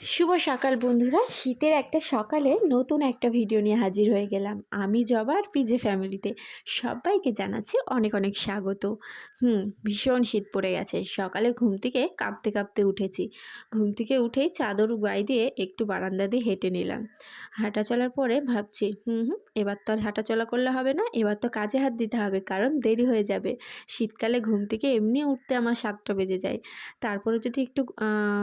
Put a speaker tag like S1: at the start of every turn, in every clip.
S1: শুভ সকাল বন্ধুরা। শীতের একটা সকালে নতুন একটা ভিডিও নিয়ে হাজির হয়ে গেলাম। আমি জবা আর পিজে ফ্যামিলিতে সবাইকে জানাচ্ছি অনেক অনেক স্বাগত। হুম, ভীষণ শীত পড়ে গেছে। সকালে ঘুম থেকে কাঁপতে কাঁপতে উঠেছি। ঘুম থেকে উঠেই চাদর গায়ে দিয়ে একটু বারান্দা দিয়ে হেঁটে নিলাম। হাঁটা চলার পরে ভাবছি, হুম হুম, এবার তো আর হাঁটা চলা করলে হবে না। এবার তো কাজে হাত দিতে হবে, কারণ দেরি হয়ে যাবে। শীতকালে ঘুম থেকে এমনি উঠতে আমার সাতটা বেজে যায়। তারপরে যদি একটু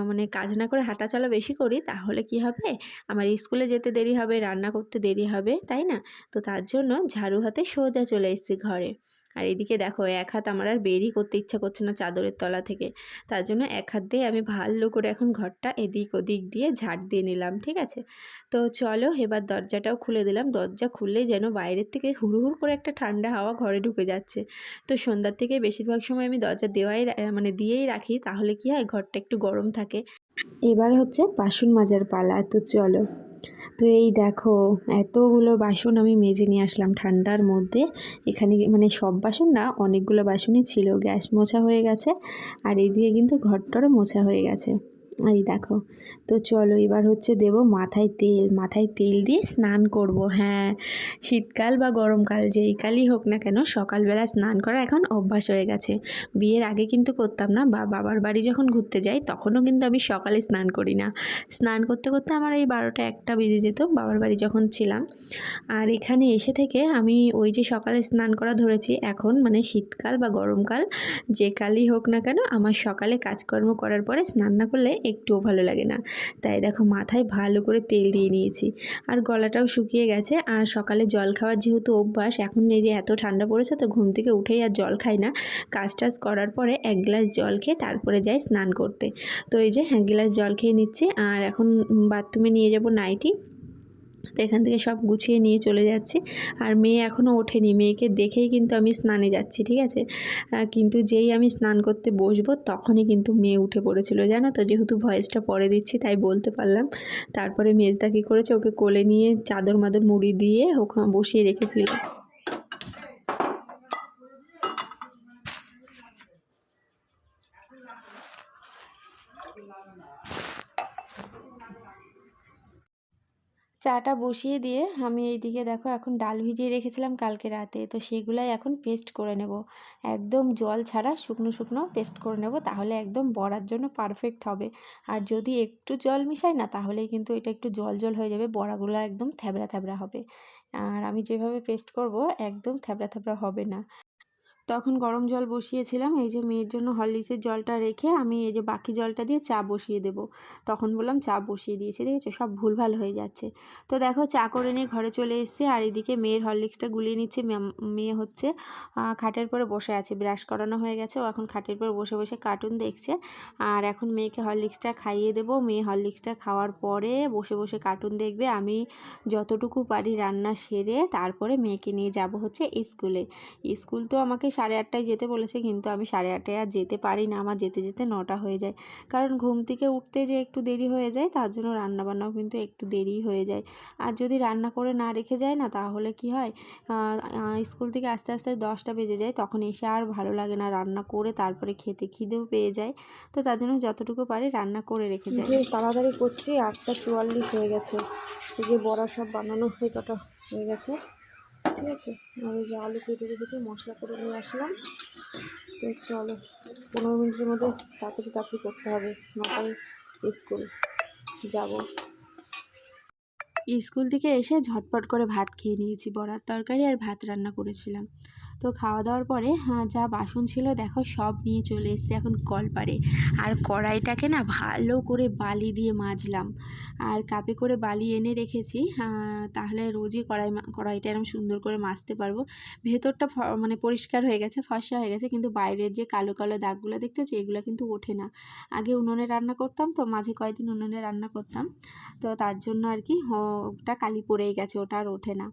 S1: মানে কাজ না করে হাঁটা চলা বেশি করি, তাহলে কি হবে? আমার স্কুলে যেতে দেরি হবে, রান্না করতে দেরি হবে, তাই না? তো তার জন্য ঝাড়ু হাতে সোজা চলে এসেছি ঘরে। আর এদিকে দেখো, এক হাত আমার আর বেরই করতে ইচ্ছা করছে না চাদরের তলা থেকে। তার জন্য এক হাত দিয়ে আমি ভালো করে এখন ঘরটা এদিক ওদিক দিয়ে ঝাড় দিয়ে নিলাম, ঠিক আছে? তো চলো, এবার দরজাটাও খুলে দিলাম। দরজা খুললেই যেন বাইরের থেকে হুড় হুড় করে একটা ঠান্ডা হাওয়া ঘরে ঢুকে যাচ্ছে। তো সন্ধ্যার থেকে বেশিরভাগ সময় আমি দরজা দেওয়াই মানে দিয়েই রাখি, তাহলে কি হয়? ঘরটা একটু গরম থাকে। এবার হচ্ছে বাসন মাজার পালা, তো চলো। তো এই দেখো, এতগুলো বাসন আমি মেজে নিয়ে আসলাম ঠান্ডার মধ্যে। এখানে মানে সব বাসন না, অনেকগুলো বাসনই ছিল। গ্যাস মোছা হয়ে গেছে, আর এদিকে কিন্তু ঘরটারও মোছা হয়ে গেছে। এই দেখো, তো চলো এবার হচ্ছে দেব মাথায় তেল। মাথায় তেল দিয়ে স্নান করব হ্যাঁ। শীতকাল বা গরমকাল, যেই কালই হোক না কেন, সকালবেলা স্নান করা এখন অভ্যাস হয়ে গেছে। বিয়ের আগে কিন্তু করতাম না, বা বাবার বাড়ি যখন ঘুরতে যাই, তখনও কিন্তু আমি সকালে স্নান করি না। স্নান করতে করতে আমার এই বারোটা একটা বেজে যেত, বাবার বাড়ি যখন ছিলাম। আর এখানে এসে থেকে আমি ওই যে সকালে স্নান করা ধরেছি, এখন মানে শীতকাল বা গরমকাল, যে কালই হোক না কেন, আমার সকালে কাজকর্ম করার পরে স্নান না করলে একটুও ভালো লাগে না। তাই দেখো মাথায় ভালো করে তেল দিয়ে নিয়েছি। আর গলাটাও শুকিয়ে গেছে। আর সকালে জল খাওয়ার যেহেতু অভ্যাস, এখন এই যে এত ঠান্ডা পড়েছে তো ঘুম থেকে উঠেই আর জল খাই না। কাজ টাজ করার পরে এক গ্লাস জল খেয়ে তারপরে যাই স্নান করতে। তো এই যে এক গ্লাস জল খেয়ে নিচ্ছি। আর এখন বাথরুমে নিয়ে যাব নাইটি। তো এখান থেকে সব গুছিয়ে নিয়ে চলে যাচ্ছি। আর মেয়ে এখনও ওঠেনি। মেয়েকে দেখেই কিন্তু আমি স্নানে যাচ্ছি, ঠিক আছে? কিন্তু যেই আমি স্নান করতে বসবো তখনই কিন্তু মেয়ে উঠে পড়েছিল, জানো তো? যেহেতু ভয়েসটা পরে দিচ্ছি, তাই বলতে পারলাম। তারপরে মেজদা কী করেছে? ওকে কোলে নিয়ে চাদর মাদর মুড়ি দিয়ে ওখানে বসিয়ে রেখেছিল। চাটা বসিয়ে দিয়ে আমি এইদিকে দেখো এখন ডাল ভিজিয়ে রেখেছিলাম কালকে রাতে। তো সেগুলাই এখন পেস্ট করে নেব। একদম জল ছাড়া শুকনো শুকনো পেস্ট করে নেব, তাহলে একদম বড়ার জন্য পারফেক্ট হবে। আর যদি একটু জল মিশাই না, তাহলেই কিন্তু এটা একটু জল জল হয়ে যাবে, বড়াগুলো একদম থ্যাবড়া থ্যাবড়া হবে। আর আমি যেভাবে পেস্ট করব, একদম থ্যাবড়া থ্যাবড়া হবে না। তখন গরম জল বসিয়েছিলাম, এই যে মেয়ের জন্য হরলিক্সের জলটা রেখে আমি এই যে বাকি জলটা দিয়ে চা বসিয়ে দেবো। তখন বললাম চা বসিয়ে দিয়েছি, দেখেছ? সব ভুলভাল হয়ে যাচ্ছে। তো দেখো, চা করে নিয়ে ঘরে চলে এসেছি, আর এদিকে মেয়ের হরলিক্সটা গুলিয়ে নিচ্ছে মেয়ে হচ্ছে খাটের পরে বসে আছে, ব্রাশ করানো হয়ে গেছে, ও এখন খাটের পর বসে বসে কার্টুন দেখছে, আর এখন মেয়েকে হরলিক্সটা খাইয়ে দেবো, মেয়ে হরলিক্সটা খাওয়ার পরে বসে বসে কার্টুন দেখবে, আমি যতটুকু পারি রান্না সেরে তারপরে মেয়েকে নিয়ে যাব হচ্ছে স্কুলে। স্কুল তো আমাকে সাড়ে আটটায় যেতে বলেছে, কিন্তু আমি সাড়ে আটটায় আর যেতে পারি না। আমার যেতে যেতে নটা হয়ে যায়। কারণ ঘুম থেকে উঠতে যে একটু দেরি হয়ে যায়, তার জন্য রান্নাবান্নাও কিন্তু একটু দেরি হয়ে যায়। আর যদি রান্না করে না রেখে যায় না, তাহলে কি হয়? স্কুল থেকে আস্তে আস্তে দশটা বেজে যায়, তখন এসে আর ভালো লাগে না রান্না করে, তারপরে খেতে খিদেও পেয়ে যায়। তো তার জন্য যতটুকু পারি রান্না করে রেখে যাই
S2: তাড়াতাড়ি করছি, আটটা চুয়াল্লিশ হয়ে গেছে। যে বড়া সব বানানো হয়ে কটা হয়ে গেছে। ঠিক আছে? এই যে আলু কেটে রেখেছি, মশলা করে নিয়ে আসলাম। তো চলো, পনেরো মিনিটের মধ্যে তাড়াতাড়ি তাড়াতাড়ি করতে হবে, নটায় স্কুল যাব।
S1: স্কুল থেকে এসে ঝটপট করে ভাত খেয়ে নিয়েছি, বড়ার তরকারি আর ভাত রান্না করেছিলাম। তো খাওয়া দাওয়ার পরে হ্যাঁ, যা বাসন ছিল দেখো সব নিয়ে চলে এসেছি এখন কলপারে। আর কড়াইটাকে না ভালো করে বালি দিয়ে মাজলাম। আর কাপে করে বালি এনে রেখেছি তাহলে রোজই কড়াই কড়াইটা এরকম সুন্দর করে মাজতে পারব। ভেতরটা মানে পরিষ্কার হয়ে গেছে ফর্সা হয়ে গেছে কিন্তু বাইরের যে কালো কালো দাগগুলো দেখতে হচ্ছে এগুলো কিন্তু ওঠে না। আগে উনুনে রান্না করতাম তো মাঝে কয়েকদিন উনুনে রান্না করতাম। তো তার জন্য আর কি ওটা কালি পড়েই গেছে ওটা আর ওঠে না।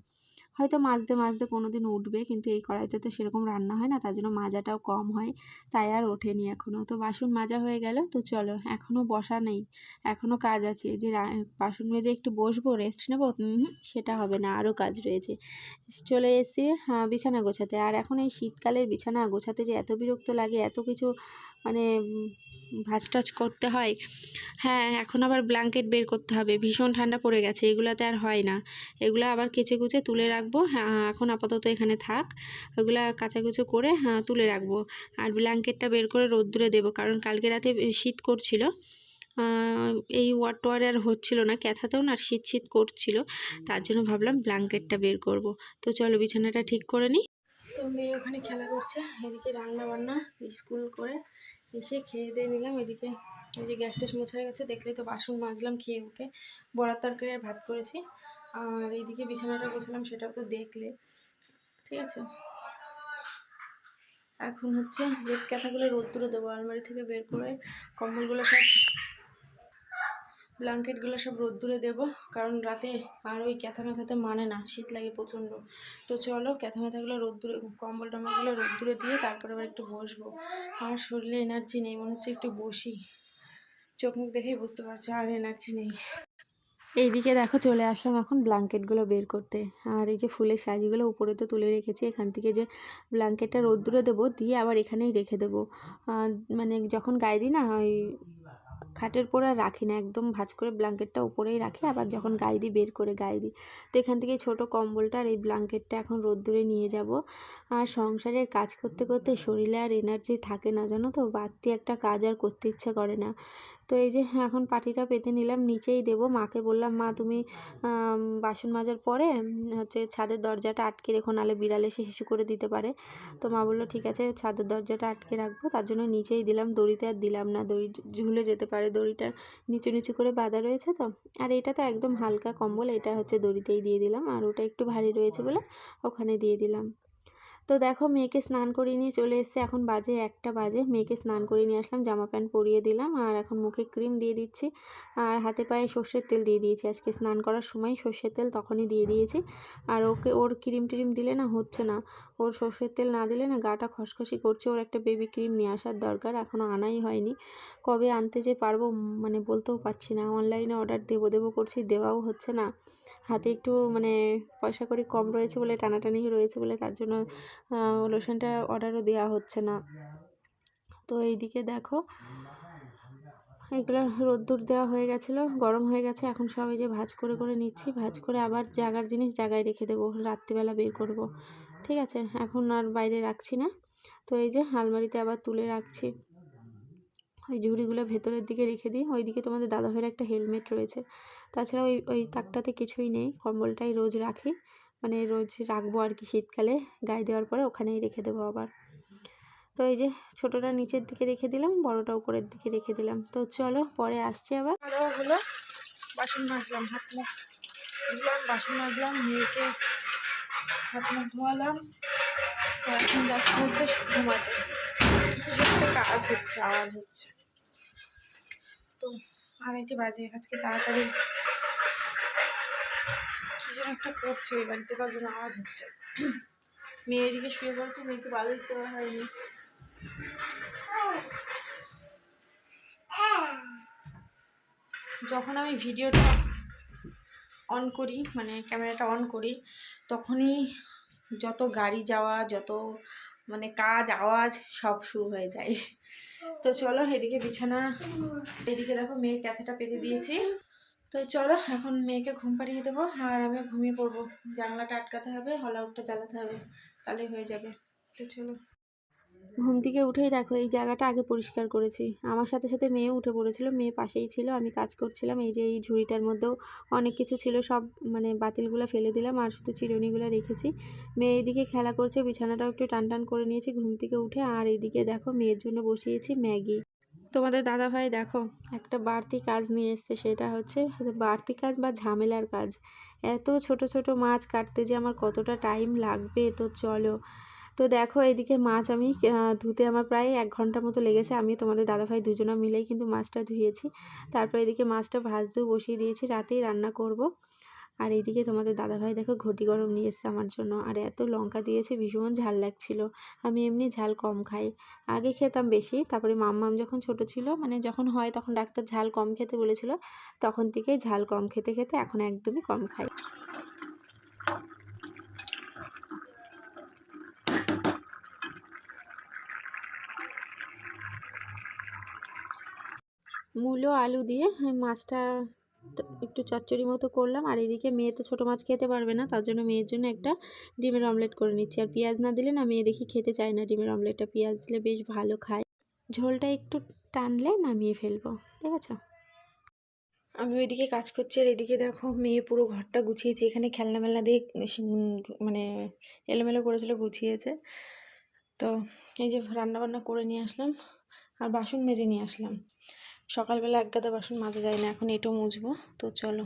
S1: হয়তো মাজতে মাজতে কোনো দিন উঠবে কিন্তু এই কড়াইতে তো সেরকম রান্না হয় না তার জন্য মাজাটাও কম হয় তাই আর ওঠেনি এখনও তো বাসন মাজা হয়ে গেল তো চলো এখনও বসা নেই এখনও কাজ আছে যে বাসন মেজে একটু বসবো রেস্ট নেব সেটা হবে না আরও কাজ রয়েছে। চলে হ্যাঁ, বিছানা গোছাতে আর এখন এই শীতকালের বিছানা গোছাতে যে এত বিরক্ত লাগে এত কিছু মানে ভাঁজ টাজ করতে হয় হ্যাঁ এখন আবার ব্ল্যাঙ্কেট বের করতে হবে ভীষণ ঠান্ডা পড়ে গেছে এগুলাতে আর হয় না এগুলো আবার কেচে কুচে তুলে রাখব। হ্যাঁ এখন আপাতত এখানে থাক। ওগুলা কাচাকুচো করে হ্যাঁ তুলে রাখব। আর ব্ল্যাঙ্কেটটা বের করে রোদ্দুরে দেবো, কারণ কালকে রাতে শীত করছিল। এই ওয়ার টোয়ার আর হচ্ছিল না, ক্যাথাতেও না আর শীত শীত করছিল। তার জন্য ভাবলাম ব্ল্যাঙ্কেটটা বের করব। তো চলো বিছানাটা ঠিক করে নিই তো মেয়ে ওখানে খেলা করছে, এদিকে রান্না বান্না স্কুল করে এসে খেয়ে দিয়ে নিলাম। এদিকে ওই যে গ্যাস ট্যাস মোছা হয়ে গেছে দেখলেই তো বাসন মাজলাম, খেয়ে উঠে। বড়ার তরকারি আর ভাত করেছি। আর এইদিকে বিছানাটা গোছালাম, সেটাও তো দেখলে। ঠিক আছে? এখন হচ্ছে লেপ ক্যাথাগুলো রোদ্দুরে দেবো, আলমারি থেকে বের করে কম্বলগুলো সব, ব্ল্যাঙ্কেটগুলো সব রোদ্দুরে দেবো, কারণ রাতে আর ওই ক্যাথা ম্যাথাতে মানে না, শীত লাগে প্রচণ্ড। তো চলো ক্যাথা ম্যাথাগুলো রোদ্দুরে, কম্বল টম্বলগুলো রোদ্দুরে দিয়ে তারপরে আবার একটু বসবো। আর শরীরে এনার্জি নেই, মনে হচ্ছে একটু বসি। চোখ মুখ দেখেই বুঝতে পারছ, আর এনার্জি নেই। এইদিকে দেখো চলে আসলাম এখন ব্ল্যাঙ্কেটগুলো বের করতে। আর এই যে ফুলের সাজিগুলো উপরে তো তুলে রেখেছি, এখান থেকে যে ব্ল্যাঙ্কেটটা রোদ্দুরে দেবো, দিয়ে আবার এখানেই রেখে দেবো। মানে যখন গায়ে দিই না, ওই খাটের পরে আর রাখি না, একদম ভাঁজ করে ব্ল্যাঙ্কেটটা উপরেই রাখি, আবার যখন গায়ে দিই বের করে গায়ে দিই। তো এখান থেকে ছোট কম্বলটা আর এই ব্ল্যাঙ্কেটটা এখন রোদ্দুরে নিয়ে যাব। আর সংসারের কাজ করতে করতে শরীরে আর এনার্জি থাকে না, জানো তো? বাড়তি একটা কাজ আর করতে ইচ্ছে করে না। তো এই যে এখন পাটিটা পেতে নিলাম, নিচেই দেবো। মাকে বললাম, মা, তুমি বাসন মাজার পরে হচ্ছে ছাদের দরজাটা আটকে রেখো নাহলে বিড়াল এসে হিসু করে দিতে পারে। তো মা বলল, ঠিক আছে, ছাদের দরজাটা আটকে রাখব। তার জন্য নিচেই দিলাম, দড়িতে আর দিলাম না। দড়ি ঝুলে যেতে পারে, দড়িটা নিচু নিচু করে বাঁধা রয়েছে তো। আর এটা তো একদম হালকা কম্বল, এটা হচ্ছে দড়িতেই দিয়ে দিলাম, আর ওটা একটু ভারী রয়েছে বলে ওখানে দিয়ে দিলাম। তো দেখো মেয়েকে স্নান করিয়ে নিয়ে চলে এসেছে। এখন বাজে একটা বাজে। মেয়েকে স্নান করিয়ে নিয়ে আসলাম, জামা প্যান্ট পরিয়ে দিলাম আর এখন মুখে ক্রিম দিয়ে দিচ্ছি আর হাতে পায়ে সর্ষের তেল দিয়ে দিয়েছি। আজকে স্নান করার সময় সর্ষের তেল তখনই দিয়ে দিয়েছি। আর ওকে, ওর ক্রিম টিরিম দিলে না হচ্ছে না। ওর সর্ষের তেল না দিলে না গাটা খসখসি করছে। ওর একটা বেবি ক্রিম নিয়ে আসার দরকার এখনও আনাই হয়নি। কবে আনতে যে পারব মানে বলতেও পারছি না। অনলাইনে অর্ডার দেবো দেবো করছি, দেওয়াও হচ্ছে না। হাতে একটু মানে পয়সা করি কম রয়েছে বলে, টানাটানি রয়েছে বলে, তার জন্য লোশনটা অর্ডারও দেওয়া হচ্ছে না। তো এইদিকে দেখো, এগুলো রোদ্দুর দেওয়া হয়ে গেছিল, গরম হয়ে গেছে, এখন সব এই যে ভাজ করে করে নিচ্ছি, ভাজ করে আবার জাগার জিনিস জায়গায় রেখে দেবো, রাত্রিবেলা বের করব। ঠিক আছে, এখন আর বাইরে রাখছি না। তো এই যে আলমারিতে আবার তুলে রাখছি। ওই ঝুড়িগুলো ভেতরের দিকে রেখে দিই। ওইদিকে তোমাদের দাদাভাইয়ের একটা হেলমেট রয়েছে। তাছাড়া ওই ওই তাকটাতে কিছুই নেই। কম্বলটাই রোজ রাখি। মানে রোজ রাখব আর কি শীতকালে। গায়ে দেওয়ার পরে ওখানেই রেখে দেবো আবার। তো এই যে ছোটোটা নিচের দিকে রেখে দিলাম, বড়টা উপরের দিকে রেখে দিলাম। তো চলো পরে আসছি আবার। হলো। বাসন মাজলাম, হাত মুখ বাসন মাজলাম, মেয়েকে হাত মুখ ধোয়ালাম। এখন যাচ্ছে হচ্ছে ঘুমাতে। কাজ হচ্ছে, আওয়াজ হচ্ছে। তো আড়াইটে বাজে। আজকে তাড়াতাড়ি কি যেন একটা করছে ওই বাড়িতে, তার জন্য আওয়াজ হচ্ছে। মেয়ে এদিকে শুয়ে পড়েছে, মেয়েকে বালিশ দেওয়া হয়নি। যখন আমি ভিডিওটা অন করি মানে ক্যামেরাটা অন করি, তখনই যত গাড়ি যাওয়া, যত মানে কাজ, আওয়াজ সব শুরু হয়ে যায়। তো চলো এদিকে বিছানা, এদিকে দেখো মেয়ে ক্যাথেটা পেতে দিয়েছি। তো চলো এখন মেয়েকে ঘুম পাড়িয়ে দেবো আর আমি ঘুমিয়ে পড়ব। জানলাটা আটকাতে হবে হল আউটটা জ্বালাতে হবে তাহলে হয়ে যাবে। তো চলো। ঘুম থেকে উঠেই দেখো, এই জায়গাটা আগে পরিষ্কার করেছি। আমার সাথে সাথে মেয়ে উঠে পড়েছিল, মেয়ে পাশেই ছিল, আমি কাজ করছিলাম, এই যে এই ঝুড়িটার মধ্যেও অনেক কিছু ছিল, সব মানে বাতিলগুলো ফেলে দিলাম আর শুধু চিরুনিগুলো রেখেছি। মেয়ে এইদিকে খেলা করছে, বিছানাটাও একটু টান টান করে নিয়েছি, ঘুম থেকে উঠে আর এইদিকে দেখো, মেয়ের জন্য বসিয়েছি ম্যাগি। তোমাদের দাদাভাই দেখো, একটা বাড়তি কাজ নিয়ে এসছে, সেটা হচ্ছে বাড়তি কাজ বা ঝামেলার কাজ। এত ছোট ছোট মাছ কাটতে যে আমার কতটা টাইম লাগবে, তো চলো। তো দেখো, এদিকে মাছ আমি ধুতে আমার প্রায় এক ঘণ্টার মতো লেগেছে। আমি তোমাদের দাদাভাই দুজনে মিলেই কিন্তু মাছটা ধুয়েছি। তারপর এদিকে মাছটা ভাজতেও বসিয়ে দিয়েছি, রাতেই রান্না করব। আর এইদিকে তোমাদের দাদাভাই দেখো, ঘটি গরম নিয়ে এসছে আমার জন্য। আর এত লঙ্কা দিয়েছে, ভীষণ ঝাল লাগছিল। আমি এমনি ঝাল কম খাই। আগে খেতাম বেশি, তারপরে মাম্মাম যখন ছোট ছিল মানে যখন হয় তখন ডাক্তার ঝাল কম খেতে বলেছিল, তখন থেকে ঝাল কম খেতে খেতে এখন একদমই কম খাই। মূলো আলু দিয়ে মাছটা একটু চচ্চড়ি মতো করলাম। আর এদিকে মেয়ে তো ছোটো মাছ খেতে পারবে না, তার জন্য মেয়ের জন্য একটা ডিমের অমলেট করে নিচ্ছি। আর পেঁয়াজ না দিলে না মেয়ে দেখি খেতে চায় না ডিমের অমলেটটা। পেঁয়াজ দিলে বেশ ভালো খায়। ঝোলটা একটু টানলে নামিয়ে ফেলব, ঠিক আছে?
S2: আমি ওইদিকে কাজ করছি আর এদিকে দেখো মেয়ে পুরো ঘরটা গুছিয়েছে। এখানে খেলনা মেলনা দিয়ে মানে এলোমেলো করেছিল, গুছিয়েছে। তো এই যে রান্নাবান্না করে নিয়ে আসলাম, আর বাসন মেজে নিয়ে আসলাম। সকালবেলা এক গাদা বাসন মাজা যায় না, এখন এটাও মুছবো। তো চলো।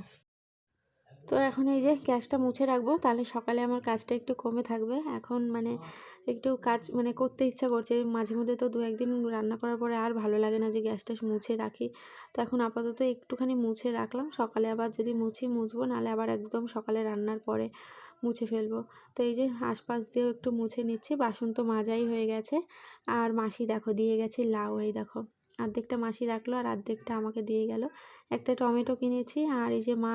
S1: তো এখন এই যে গ্যাসটা মুছে রাখব, তাহলে সকালে আমার কাজটা একটু কমে থাকবে। এখন মানে একটু কাজ মানে করতে ইচ্ছা করছে, মাঝে মধ্যে তো দু একদিন রান্না করার পরে আর ভালো লাগে না যে গ্যাসটা মুছে রাখি। তো এখন আপাতত একটুখানি মুছে রাখলাম, সকালে আবার যদি মুছি মুছবো, নাহলে আবার একদম সকালে রান্নার পরে মুছে ফেলব। তো এই যে আশপাশ দিয়েও একটু মুছে নিচ্ছি, বাসন তো মাজাই হয়ে গেছে। আর মাসি দেখো, দিয়ে গেছে লাউ, এই দেখো। অর্ধেকটা মাসি রাখল আর অর্ধেকটা আমাকে দিয়ে গেল। একটা টমেটো কিনেছি আর এই যে মা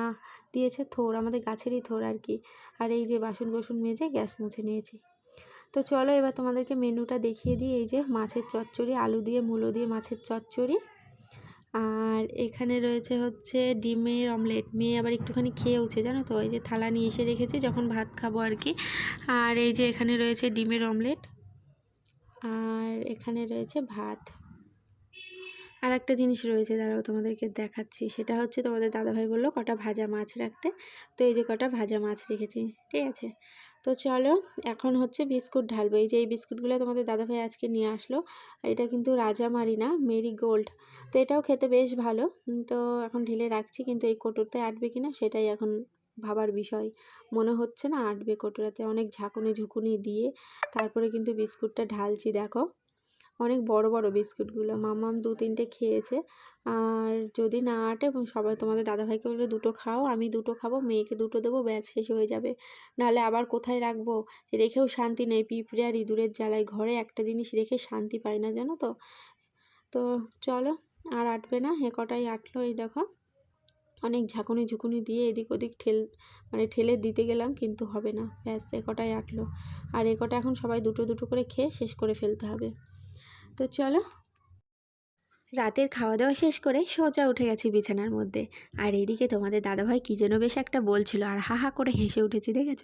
S1: দিয়েছে থোর, আমাদের গাছেরই থোর আর কি। আর এই যে বাসন কোসন মেজে গ্যাস মুছে নিয়েছি। তো চলো এবার তোমাদেরকে মেনুটা দেখিয়ে দিই। এই যে মাছের চচ্চড়ি, আলু দিয়ে, মূলো দিয়ে মাছের চচ্চড়ি। আর এখানে রয়েছে হচ্ছে ডিমের অমলেট। মেয়ে আবার একটুখানি খেয়েওছে জানো তো? এই যে থালা নিয়ে এসে রেখেছি, যখন ভাত খাব আর কি। আর এই যে এখানে রয়েছে ডিমের অমলেট। আর এখানে রয়েছে ভাত। আর একটা জিনিস রয়েছে, দাঁড়াও তোমাদেরকে দেখাচ্ছি। সেটা হচ্ছে তোমাদের দাদাভাই বলল কটা ভাজা মাছ রাখতে। তো এই যে কটা ভাজা মাছ রেখেছি, ঠিক আছে? তো চলো, এখন হচ্ছে বিস্কুট ঢালবো। এই যে এই বিস্কুটগুলো তোমাদের দাদাভাই আজকে নিয়ে আসলো, এটা কিন্তু রাজামারি না মেরি গোল্ড তো এটাও খেতে বেশ ভালো। তো এখন ঢেলে রাখছি, কিন্তু এই কোটোতে আটবে কিনা সেটাই এখন ভাবার বিষয়। মনে হচ্ছে না আটবে কোটোরাতে। অনেক ঝাঁকুনি ঝুঁকুনি দিয়ে তারপরে কিন্তু বিস্কুটটা ঢালছি, দেখো। অনেক বড় বড় বিস্কুটগুলো। মামাম দু, তিনটে খেয়েছে। আর যদি না আটে সবাই তোমাদের দাদাভাইকে বলবে, দুটো খাও, আমি দুটো খাব, মেয়েকে দুটো দেবো, ব্যাস, শেষ হয়ে যাবে। নাহলে আবার কোথায় রাখব? রেখেও শান্তি নেই পিঁপড়ে আর ইঁদুরের জ্বালায় ঘরে। একটা জিনিস রেখে শান্তি পায় না, জানো তো? তো চলো, আর আটবে না, এ কটাই আটলো, এই দেখো। অনেক ঝাঁকুনি ঝুঁকুনি দিয়ে এদিক ওদিক ঠেল মানে ঠেলে দিতে গেলাম, কিন্তু হবে না। ব্যাস, এ কটাই আটলো। আর এ কটা এখন সবাই দুটো দুটো করে খেয়ে শেষ করে ফেলতে হবে। তো চলো রাতের খাওয়া দাওয়া শেষ করে সোজা উঠে গেছি বিছানার মধ্যে। আর এদিকে তোমাদের দাদাভাই কী যেন বেশ একটা বলছিল আর হা হা করে হেসে উঠেছি, দেখেছ?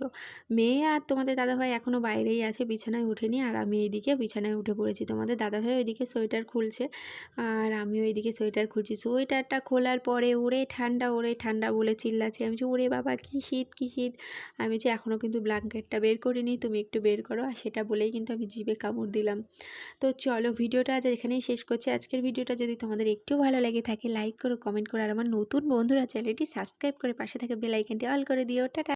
S1: মেয়ে আর তোমাদের দাদাভাই এখনও বাইরেই আছে, বিছানায় উঠেনি। আর আমি এইদিকে বিছানায় উঠে পড়েছি। তোমাদের দাদাভাই ওইদিকে সোয়েটার খুলছে আর আমিও এইদিকে সোয়েটার খুলছি। সোয়েটারটা খোলার পরে ওরে ঠান্ডা ওরে ঠান্ডা বলে চিল্লাচ্ছি। আমি ওরে বাবা, কী শীত কী শীত? আমি যে এখনও কিন্তু ব্ল্যাঙ্কেটটা বের করিনি, তুমি একটু বের করো। আর সেটা বলেই কিন্তু আমি জিভে কামড় দিলাম। তো চলো, ভিডিওটা আজ এখানেই শেষ করছি। আজকের ভিডিওটা যদি তোমাদের একটু ভালো লাগে থাকে লাইক করো কমেন্ট করো, আর আমার নতুন বন্ধুরা, চ্যানেলটি সাবস্ক্রাইব করে পাশে থাকে বেলাইকেনটি অল করে দিও। টাটা।